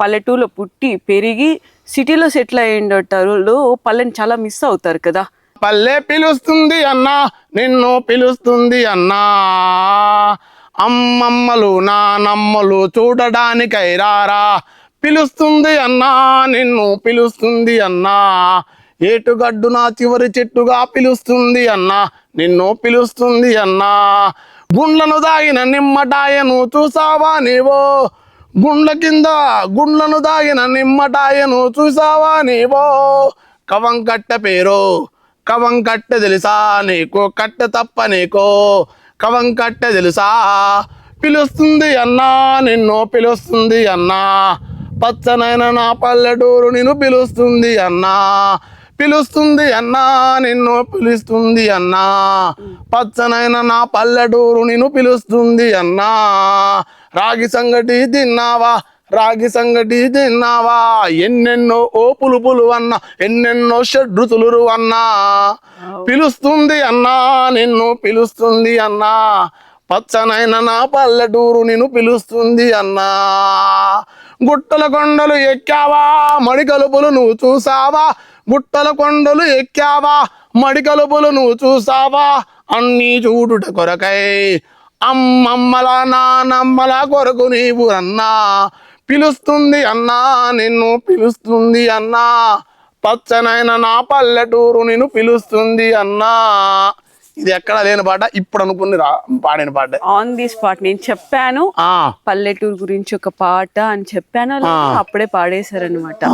పల్లెటూరులో పుట్టి పెరిగి సిటీలో సెటిల్ అయ్యేటోళ్ళు పల్లెని చాలా మిస్ అవుతారు కదా. పల్లె పిలుస్తుంది అన్నా నిన్ను పిలుస్తుంది అన్నా. అమ్మమ్మలు నానమ్మలు చూడడానికై రారా. పిలుస్తుంది అన్నా నిన్ను పిలుస్తుంది అన్నా. ఏటుగడ్డు నా చివరి చెట్టుగా పిలుస్తుంది అన్నా నిన్ను పిలుస్తుంది అన్నా. గుండ్లను దాగిన నిమ్మటాయను చూసావా నీవో? గుండ్ల కింద గుండ్లను దాగిన నిమ్మటాయను చూసావా నీవో? కవం కట్ట పేరు కవం కట్టె తెలుసా నీకు? కట్టె తప్ప నీకు? కవం కట్టె తెలుసా? పిలుస్తుంది అన్నా నిన్ను పిలుస్తుంది అన్నా. పచ్చనైన నా పల్లెటూరు నిన్ను పిలుస్తుంది అన్నా. పిలుస్తుంది అన్నా నిన్ను పిలుస్తుంది అన్నా. పచ్చనైన నా పల్లెటూరు నిన్ను పిలుస్తుంది అన్నా. రాగి సంగటి తిన్నావా? రాగి సంగటి తిన్నావా? ఎన్నెన్నో ఓ పులుపులు అన్నా ఎన్నెన్నో షడ్రుతులు అన్నా. పిలుస్తుంది అన్నా నిన్ను పిలుస్తుంది అన్నా. పచ్చనైన నా పల్లెటూరు నిన్ను పిలుస్తుంది అన్నా. గుట్టల కొండలు ఎక్కావా? మడి కలుపులు నువ్వు చూసావా? గుట్టల కొండలు ఎక్కావా? మడి కలుపులు నువ్వు చూసావా? అన్నీ చూడుట కొరకై అమ్మమ్మల నానమ్మల కొరకు నీవు అన్నా పిలుస్తుంది అన్నా నిన్ను పిలుస్తుంది అన్నా. పచ్చనైన నా పల్లెటూరు నిన్ను పిలుస్తుంది అన్నా. ఇది ఎక్కడ లేని పాట ఇప్పుడు అనుకుని రా పాడిన పాట. ఆన్ ది స్పాట్ నేను చెప్పాను. ఆ, పల్లెటూరు గురించి ఒక పాట అని చెప్పాను. అప్పుడే పాడేశారనమాట.